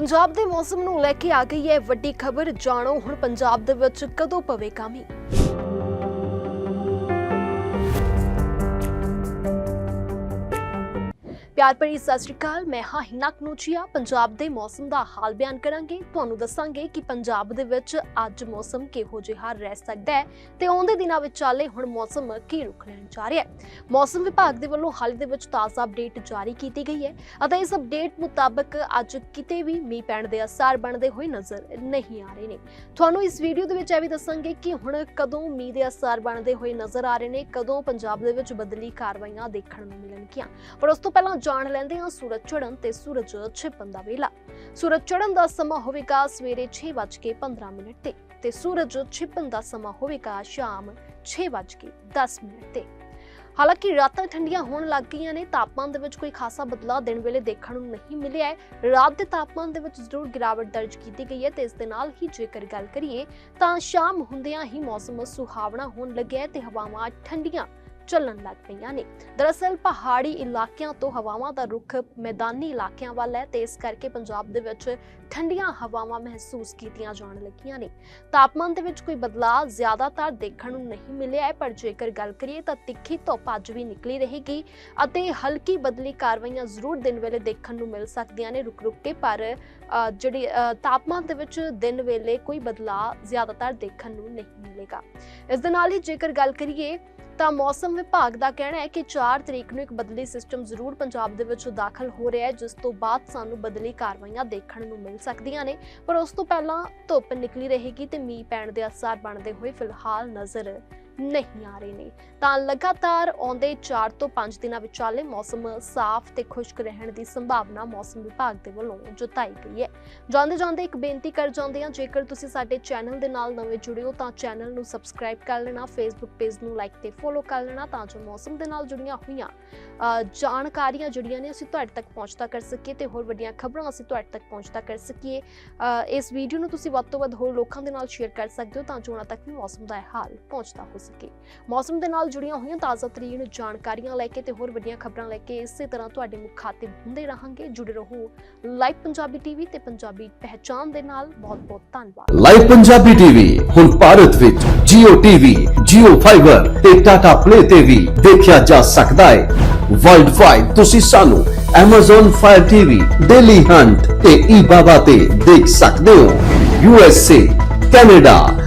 ਪੰਜਾਬ ਦੇ ਮੌਸਮ ਨੂੰ ਲੈ ਕੇ ਆ ਗਈ ਹੈ ਵੱਡੀ ਖਬਰ। ਜਾਣੋ ਹੁਣ ਪੰਜਾਬ ਦੇ ਵਿੱਚ ਕਦੋਂ ਪਵੇਗਾ ਮੀਂਹ। ਪਿਆਰ ਭਰੀ ਸਤਿ ਸ਼੍ਰੀ ਅਕਾਲ, ਮੈਂ ਹਾਂ ਹਿਨਾ ਕਨੂਚੀਆ ਪੰਜਾਬ ਦੇ ਮੌਸਮ ਦਾ ਹਾਲ ਬਿਆਨ ਕਰਾਂਗੇ। ਤੁਹਾਨੂੰ ਦੱਸਾਂਗੇ ਕਿ ਪੰਜਾਬ ਦੇ ਵਿੱਚ ਅੱਜ ਮੌਸਮ ਕਿਹੋ ਜਿਹਾ ਰਹਿ ਸਕਦਾ ਹੈ ਤੇ ਆਉਂਦੇ ਦਿਨਾਂ ਵਿੱਚ ਚਾਲੇ ਹੁਣ ਮੌਸਮ ਕੀ ਰੁਖ ਲੈਣ ਜਾ ਰਿਹਾ ਹੈ। ਮੌਸਮ ਵਿਭਾਗ ਦੇ ਵੱਲੋਂ ਹਾਲ ਦੇ ਵਿੱਚ ਤਾਜ਼ਾ ਅਪਡੇਟ ਜਾਰੀ ਕੀਤੀ ਗਈ ਹੈ ਅਤੇ ਇਸ ਅਪਡੇਟ ਮੁਤਾਬਕ ਅੱਜ ਕਿਤੇ ਵੀ ਮੀਂਹ ਪੈਣ ਦੇ ਅਸਾਰ ਬਣਦੇ ਹੋਏ ਨਜ਼ਰ ਨਹੀਂ ਆ ਰਹੇ ਨੇ। ਤੁਹਾਨੂੰ ਇਸ ਵੀਡੀਓ ਦੇ ਵਿੱਚ ਇਹ ਵੀ ਦੱਸਾਂਗੇ ਕਿ ਹੁਣ ਕਦੋਂ ਮੀਂਹ ਦੇ ਅਸਾਰ ਬਣਦੇ ਹੋਏ ਨਜ਼ਰ ਆ ਰਹੇ ਨੇ, ਕਦੋਂ ਪੰਜਾਬ ਦੇ ਵਿੱਚ ਬਦਲੀ ਕਾਰਵਾਈਆਂ ਦੇਖਣ ਨੂੰ ਮਿਲਣਗੀਆਂ। ਪਰ ਉਸ ਤੋਂ ਪਹਿਲਾਂ ਜਾਣ ਲੈਂਦੇ ਹਾਂ ਸੂਰਜ ਚੜ੍ਹਨ ਤੇ ਸੂਰਜ ਛਿਪਣ ਦਾ ਵੇਲਾ। ਸੂਰਜ ਚੜ੍ਹਨ ਦਾ ਸਮਾਂ ਹੋਵੇਗਾ ਸਵੇਰੇ 6:15 ਮਿੰਟ ਤੇ ਤੇ ਸੂਰਜ ਛਿਪਣ ਦਾ ਸਮਾਂ ਹੋਵੇਗਾ ਸ਼ਾਮ 6:10 ਮਿੰਟ ਤੇ। ਹਾਲਾਂਕਿ ਰਾਤਾਂ ਠੰਡੀਆਂ ਹੋਣ ਲੱਗ ਗਈਆਂ ਨੇ, ਤਾਪਮਾਨ ਦੇ ਵਿੱਚ ਕੋਈ ਖਾਸਾ ਬਦਲਾਅ ਦਿਨ ਵੇਲੇ ਦੇਖਣ ਨੂੰ ਨਹੀਂ ਮਿਲਿਆ ਹੈ। ਰਾਤ ਦੇ ਤਾਪਮਾਨ ਦੇ ਵਿੱਚ ਜ਼ਰੂਰ ਗਿਰਾਵਟ ਦਰਜ ਕੀਤੀ ਗਈ ਹੈ ਤੇ ਇਸ ਦੇ ਨਾਲ ਹੀ ਜੇਕਰ ਗੱਲ ਕਰੀਏ ਤਾਂ ਸ਼ਾਮ ਹੁੰਦਿਆਂ ਹੀ ਮੌਸਮ ਸੁਹਾਵਣਾ ਹੋਣ ਲੱਗਿਆ ਤੇ ਹਵਾਵਾਂ ਠੰਡੀਆਂ ਚੱਲਣ ਲੱਗ ਪਈਆਂ ਨੇ। ਦਰਅਸਲ ਪਹਾੜੀ ਇਲਾਕਿਆਂ ਤੋਂ ਹਵਾਵਾਂ ਦਾ ਰੁਖ ਮੈਦਾਨੀ ਇਲਾਕਿਆਂ ਵੱਲ ਹੈ ਤੇ ਇਸ ਕਰਕੇ ਪੰਜਾਬ ਦੇ ਵਿੱਚ ਠੰਡੀਆਂ ਹਵਾਵਾਂ ਮਹਿਸੂਸ ਕੀਤੀਆਂ ਜਾਣ ਲੱਗੀਆਂ ਨੇ। ਤਾਪਮਾਨ ਦੇ ਵਿੱਚ ਕੋਈ ਬਦਲਾਅ ਜ਼ਿਆਦਾਤਰ ਦੇਖਣ ਨੂੰ ਨਹੀਂ ਮਿਲਿਆ ਹੈ, ਪਰ ਜੇਕਰ ਗੱਲ ਕਰੀਏ ਤਾਂ ਤਿੱਖੀ ਧੁੱਪ ਅੱਜ ਵੀ ਨਿਕਲੀ ਰਹੇਗੀ ਅਤੇ ਹਲਕੀ ਬਦਲੀ ਕਾਰਵਾਈਆਂ ਜ਼ਰੂਰ ਦਿਨ ਵੇਲੇ ਦੇਖਣ ਨੂੰ ਮਿਲ ਸਕਦੀਆਂ ਨੇ ਰੁਕ ਰੁਕ ਕੇ, ਪਰ ਜਿਹੜੀ ਤਾਪਮਾਨ ਦੇ ਵਿੱਚ ਦਿਨ ਵੇਲੇ ਕੋਈ ਬਦਲਾਅ ਜ਼ਿਆਦਾਤਰ ਦੇਖਣ ਨੂੰ ਨਹੀਂ ਮਿਲੇਗਾ। ਇਸ ਦੇ ਨਾਲ ਹੀ ਜੇਕਰ ਗੱਲ ਕਰੀਏ ਤਾਂ ਮੌਸਮ ਵਿਭਾਗ ਦਾ ਕਹਿਣਾ ਹੈ ਕਿ 4 ਤਰੀਕ ਨੂੰ ਇੱਕ ਬਦਲੀ ਸਿਸਟਮ ਜ਼ਰੂਰ ਪੰਜਾਬ ਦੇ ਵਿੱਚ ਦਾਖਲ ਹੋ ਰਿਹਾ ਹੈ, ਜਿਸ ਤੋਂ ਬਾਅਦ ਸਾਨੂੰ ਬਦਲੀ ਕਾਰਵਾਈਆਂ ਦੇਖਣ ਨੂੰ ਮਿਲ ਸਕਦੀਆਂ ਨੇ। ਪਰ ਉਸ ਤੋਂ ਪਹਿਲਾਂ ਧੁੱਪ ਨਿਕਲੀ ਰਹੇਗੀ ਤੇ ਮੀਂਹ ਪੈਣ ਦੇ ਅਸਾਰ ਬਣਦੇ ਹੋਏ ਫਿਲਹਾਲ ਨਜ਼ਰ ਨਹੀਂ ਆ ਰਹੇ ਨੇ। ਤਾਂ ਲਗਾਤਾਰ ਆਉਂਦੇ 4 ਤੋਂ 5 ਦਿਨਾਂ ਵਿਚਾਲੇ ਮੌਸਮ ਸਾਫ਼ ਤੇ ਖੁਸ਼ਕ ਰਹਿਣ ਦੀ ਸੰਭਾਵਨਾ ਮੌਸਮ ਵਿਭਾਗ ਦੇ ਵੱਲੋਂ ਜਤਾਈ ਗਈ ਹੈ। ਜਾਂਦੇ ਜਾਂਦੇ ਇੱਕ ਬੇਨਤੀ ਕਰ ਜਾਂਦੇ ਹਾਂ, ਜੇਕਰ ਤੁਸੀਂ ਸਾਡੇ ਚੈਨਲ ਦੇ ਨਾਲ ਨਵੇਂ ਜੁੜੇ ਹੋ, ਤਾਂ ਚੈਨਲ ਨੂੰ ਸਬਸਕ੍ਰਾਈਬ ਕਰ ਲੈਣਾ ਫੇਸਬੁੱਕ ਪੇਜ ਨੂੰ ਲਾਈਕ ਤੇ ਫੋਲੋ ਕਰ ਲੈਣਾ, ਤਾਂ ਜੋ ਮੌਸਮ ਦੇ ਨਾਲ ਜੁੜੀਆਂ ਹੋਈਆਂ ਜਾਣਕਾਰੀਆਂ ਜਿਹੜੀਆਂ ਨੇ ਅਸੀਂ ਤੁਹਾਡੇ ਤੱਕ ਪਹੁੰਚਦਾ ਕਰ ਸਕੀਏ ਤੇ ਹੋਰ ਵੱਡੀਆਂ ਖਬਰਾਂ ਅਸੀਂ ਤੁਹਾਡੇ ਤੱਕ ਪਹੁੰਚਦਾ ਕਰ ਸਕੀਏ। ਇਸ ਵੀਡੀਓ ਨੂੰ ਤੁਸੀਂ ਵੱਧ ਤੋਂ ਵੱਧ ਹੋਰ ਲੋਕਾਂ ਦੇ ਨਾਲ ਸ਼ੇਅਰ ਕਰ ਸਕਦੇ ਹੋ, ਤਾਂ ਜੋ ਉਹਨਾਂ ਤੱਕ ਵੀ ਮੌਸਮ ਦਾ ਇਹ ਹਾਲ ਪਹੁੰਚਦਾ ਹੋ ਸਕੇ। ਮੌਸਮ ਦੇ ਨਾਲ ਜੁੜੀਆਂ ਹੋਈਆਂ ਤਾਜ਼ਾ ਤਰੀਨ ਜਾਣਕਾਰੀਆਂ ਲੈ ਕੇ ਤੇ ਹੋਰ ਵੱਡੀਆਂ ਖਬਰਾਂ ਲੈ ਕੇ ਇਸੇ ਤਰ੍ਹਾਂ ਤੁਹਾਡੇ ਮੁਖਾਤਿਬ ਹੁੰਦੇ ਰਹਾਂਗੇ। ਜੁੜੇ ਰਹੋ ਲਾਈਵ ਪੰਜਾਬੀ ਟੀਵੀ ਤੇ ਪੰਜਾਬੀ ਪਹਿਚਾਨ ਦੇ ਨਾਲ। ਬਹੁਤ ਬਹੁਤ ਧੰਨਵਾਦ। ਲਾਈਵ ਪੰਜਾਬੀ ਟੀਵੀ ਹੁਣ ਭਾਰਤ ਵਿੱਚ Jio TV, Jio Fiber ਤੇ Tata Play ਤੇ ਵੀ ਦੇਖਿਆ ਜਾ ਸਕਦਾ ਹੈ। ਵਰਲਡ ਵਾਈਡ ਤੁਸੀਂ ਸਾਨੂੰ Amazon Fire TV, Daily Hunt ਤੇ eBaba ਤੇ ਦੇਖ ਸਕਦੇ ਹੋ। USA, Canada,